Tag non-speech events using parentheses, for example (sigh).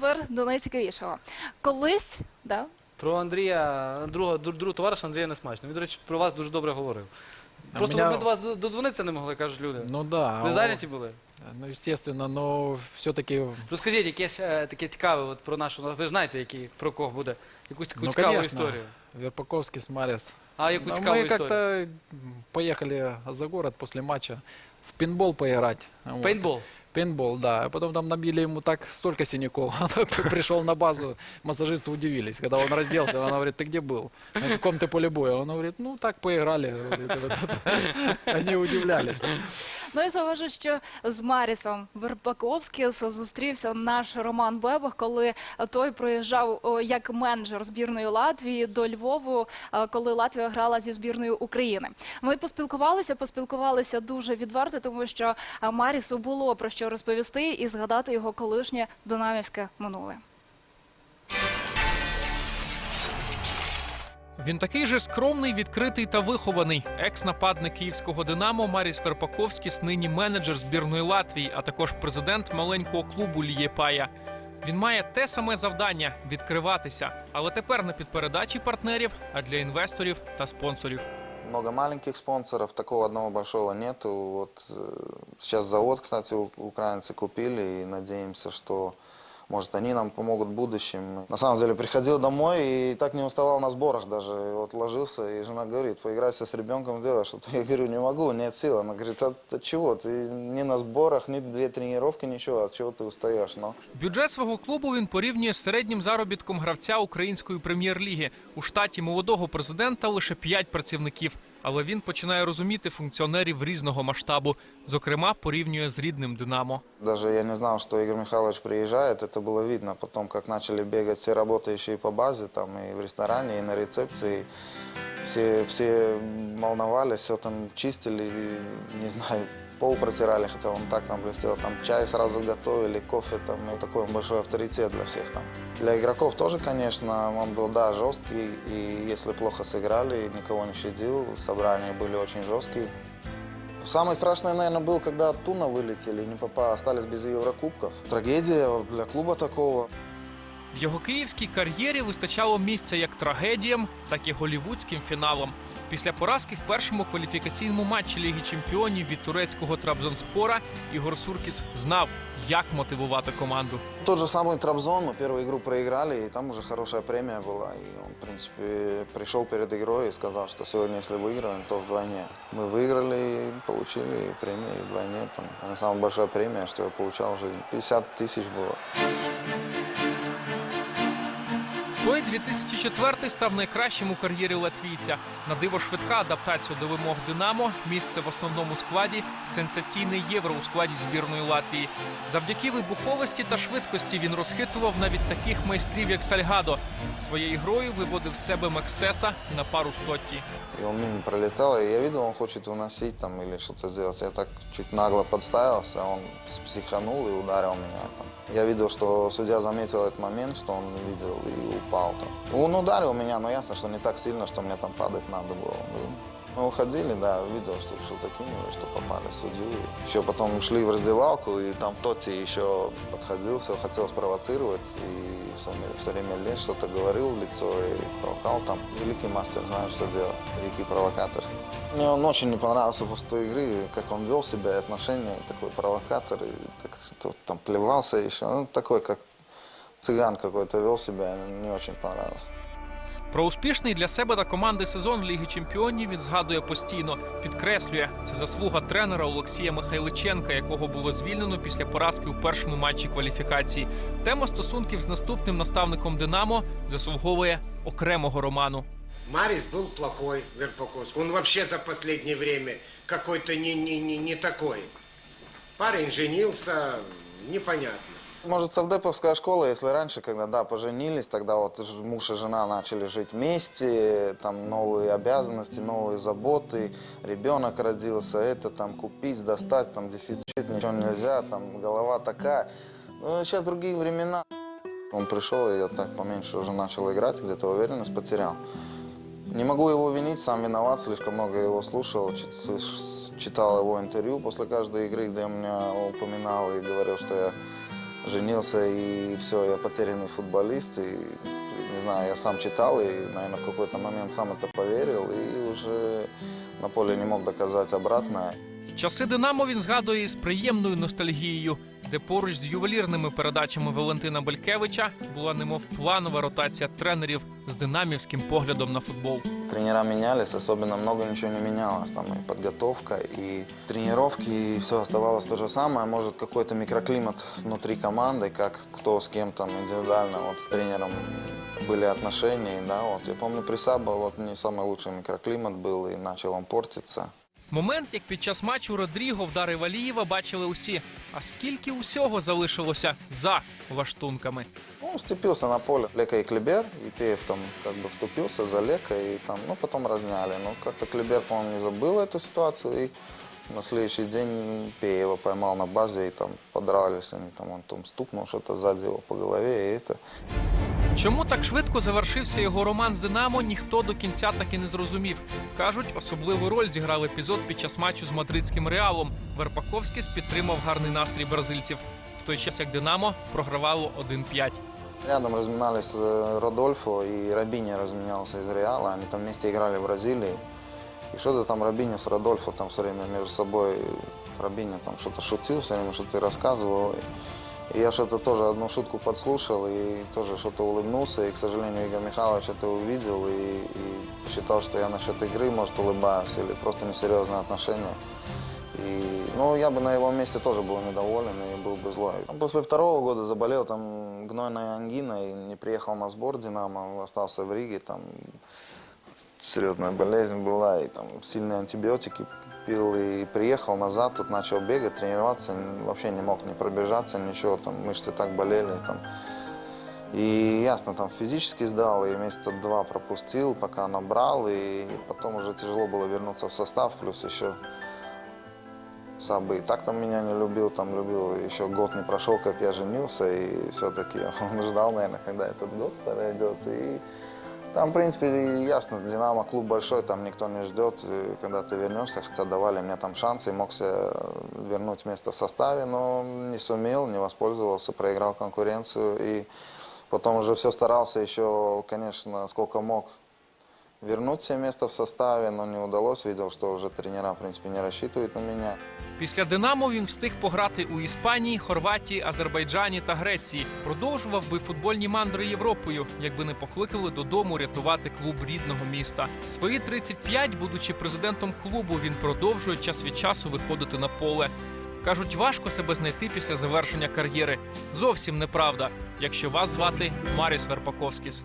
Тепер до найцікавішого. Колись, да, Про Андрія, другого, друг, другого товариша Андрія Несмачно. Він, до речі, про вас дуже добре говорив. А Просто мене- ми до вас додзвонитися не могли, кажуть люди. Ну да. Ви зайняті були? Ну, естественно, но все-таки Розкажіть якесь е, таке цікаве от, про нашу. Ви ж знаєте, який, про кого буде. Якусь таку Ну, цікаву конечно. історію. Верпаковский с Марис. А яку Ну, цікаву мы історію? как-то м, поехали за город после матча в пейнтбол поиграть. Вот. Пейнтбол. Пейнтбол, да. А потом там набили ему так столько синяков. (laughs) Он пришел на базу, массажисты удивились. Когда он разделся, она говорит, ты где был? На каком ты поле боя? Он говорит, ну так поиграли. Говорит, вот это. (laughs) Они удивлялись. Ну і зауважу, що з Марісом Верпаковським зустрівся наш Роман Бебах, коли той проїжджав як менеджер збірної Латвії до Львову, е, коли Латвія грала зі збірною України. Ми поспілкувалися, поспілкувалися дуже відверто, тому що е, Марісу було про що розповісти і згадати його колишнє динамівське минуле. Він такий же скромний, відкритий та вихований. Екс-нападник київського Динамо Маріс Верпаковськіс, нині менеджер збірної Латвії, а також президент маленького клубу Лієпая. Він має те саме завдання відкриватися, але тепер не під передачі партнерів, а для інвесторів та спонсорів. Много маленьких спонсоров, такого одного большого нету. Вот э, сейчас завод, кстати, у- украинцы купили и надеемся, что может они нам помогут в будущем. На самом деле приходил домой и так не уставал на сборах даже. И Вот ложился, и жена говорит, поиграйся с ребенком, сделай что-то. Я говорю, не могу, нет сил. Она говорит, а, а чего? Ты ни на сборах, ни две тренировки, ничего, от чего ты устаешь? Но Бюджет свого клубу він порівнює з середнім заробітком гравця української прем'єр-ліги. У штаті молодого президента лише 5 працівників. Але він починає розуміти функціонерів різного масштабу. Зокрема, порівнює з рідним Динамо. Даже я не знав, що Ігор Михайлович приїжджає, це було видно. Потім, як почали бігати всі працюючі по базі, там і в ресторані, і на рецепції. Всі всі волновались, все там чистили, і не знаю, пол протирали, хотя он так там блестел, там чай сразу готовили, кофе, там, ну, такой он большой авторитет для всех там. Для игроков тоже, конечно, он был, да, жесткий, и если плохо сыграли, никого не щадил, собрания были очень жесткие. Самое страшное, наверное, было, когда Туна вылетели, не попа, остались без Еврокубков. Трагедия для клуба такого. В його київській кар'єрі вистачало місця як трагедіям, так і голівудським фіналам. Після поразки в першому кваліфікаційному матчі Ліги Чемпіонів від турецького Трабзонспора Ігор Суркіс знав, як мотивувати команду. Тот же самый Трабзон, мы первую игру проиграли, и там уже хорошая премия была. И он, в принципе, пришел перед игрой и сказал, что сегодня, если выиграем, то вдвойне. Мы выиграли и получили премию и вдвойне. Там, наверное, самая большая премия, что я получал в жизни. 50 тысяч было. Той 2004 став найкращим у кар'єрі латвійця. На диво швидка адаптація до вимог Динамо, місце в основному складі, сенсаційне євро у складі збірної Латвії. Завдяки вибуховості та швидкості він розхитував навіть таких майстрів, як Сальгадо. Своєю грою виводив себе Максеса на пару з Тотті. И он мимо пролетал, и я видел, он хочет уносить там или что-то сделать. Я так чуть нагло подставился, он психанул и ударил меня там. Я видел, что судья заметил этот момент, что он видел и упал там. Он ударил меня, но ясно, что не так сильно, что мне там падать надо было. Мы уходили, да, видел, что что-то кинули, что попали судью. Еще потом шли в раздевалку, и там Тоти еще подходил, все хотел спровоцировать, и все, все время лез, что-то говорил в лицо и толкал там. Великий мастер, знает, что делать, великий провокатор. Мне он очень не понравился после игры, как он вел себя, отношения, такой провокатор, и так, что там плевался еще, ну, такой, как цыган какой-то вел себя, не очень понравился. Про успішний для себе та команди сезон Ліги Чемпіонів він згадує постійно. Підкреслює, це заслуга тренера Олексія Михайличенка, якого було звільнено після поразки у першому матчі кваліфікації. Тема стосунків з наступним наставником Динамо заслуговує окремого роману. Марис был плохой, Верпаковский. Он вообще за последнее время какой-то не, не, не, не такой. Парень женился, непонятно. Может, совдеповская школа, если раньше, когда, да, поженились, тогда вот муж и жена начали жить вместе, там новые обязанности, новые заботы, ребенок родился, это там купить, достать, там дефицит, ничего нельзя, там голова такая. Ну, сейчас другие времена. Он пришел, и я так поменьше уже начал играть, где-то уверенность потерял. Не могу его винить, сам виноват, слишком много его слушал, чит- читал его интервью после каждой игры, где он меня упоминал и говорил, что я женился, и все, я потерянный футболист. И, не знаю, я сам читал, и, наверное, в какой-то момент сам это поверил, и уже на поле не мог доказать обратное. Часи Динамо він згадує з приємною ностальгією, де поруч з ювелірними передачами Валентина Белькевича була немов планова ротація тренерів з динамівським поглядом на футбол. Тренера менялись, особенно много ничего не менялось. Там и подготовка, и тренировки, и все оставалось то же самое. Может, какой-то микроклимат внутри команды, как кто с кем там индивидуально, вот с тренером были отношения, да, вот. Я помню, при Сабо вот не самый лучший микроклимат был, и начал он портиться. Момент, як під час матчу Родріго вдарив Алієва, бачили усі. А скільки усього залишилося за лаштунками? Ну, Он сцепился на поле. Лека и Клебер, и Пеев там как бы вступился за Лека, и там, ну, потом разняли. Но как-то Клебер, по-моему, не забыл эту ситуацию, и на следующий день Пеева поймал на базе, и там подрались они, там он там стукнул что-то сзади его по голове, и это... Чому так швидко завершився його роман з Динамо, ніхто до кінця так і не зрозумів. Кажуть, особливу роль зіграв епізод під час матчу з мадридським реалом. Верпаковський підтримав гарний настрій бразильців. В той час як Динамо програвало 1-5. Рядом разминались э, Родольфо и Рабини разменялся из Реала. Они там вместе играли в Бразилии. И что-то там Рабини с Родольфо там все время между собой. Рабини там что-то все время что-то рассказывал. И я что-то тоже одну шутку подслушал и тоже что-то улыбнулся. И, к сожалению, Игорь Михайлович это увидел и, и считал, что я насчет игры, может, улыбаюсь или просто несерьезное отношение. И, ну, я бы на его месте тоже был недоволен и был бы злой. После второго года заболел там гнойной ангиной, не приехал на сбор «Динамо», остался в Риге, там серьезная болезнь была, и там сильные антибиотики пил, и приехал назад, тут начал бегать, тренироваться, вообще не мог ни пробежаться, ничего, там мышцы так болели, там. И ясно, там физически сдал, и месяца два пропустил, пока набрал, и потом уже тяжело было вернуться в состав, плюс еще Сабы и так там меня не любил, там любил, еще год не прошел, как я женился, и все-таки (laughs) он ждал, наверное, когда этот год пройдет. И там, в принципе, ясно, Динамо клуб большой, там никто не ждет, когда ты вернешься, хотя давали мне там шансы, мог себе вернуть место в составе, но не сумел, не воспользовался, проиграл конкуренцию, и потом уже все старался еще, конечно, сколько мог вернуть себе место в составе, но не удалось, видел, что уже тренера, в принципе, не рассчитывают на меня. Після Динамо він встиг пограти у Іспанії, Хорватії, Азербайджані та Греції. Продовжував би футбольні мандри Європою, якби не покликали додому рятувати клуб рідного міста. Свої 35, будучи президентом клубу, він продовжує час від часу виходити на поле. Кажуть, важко себе знайти після завершення кар'єри. Зовсім неправда, якщо вас звати Маріс Верпаковськіс.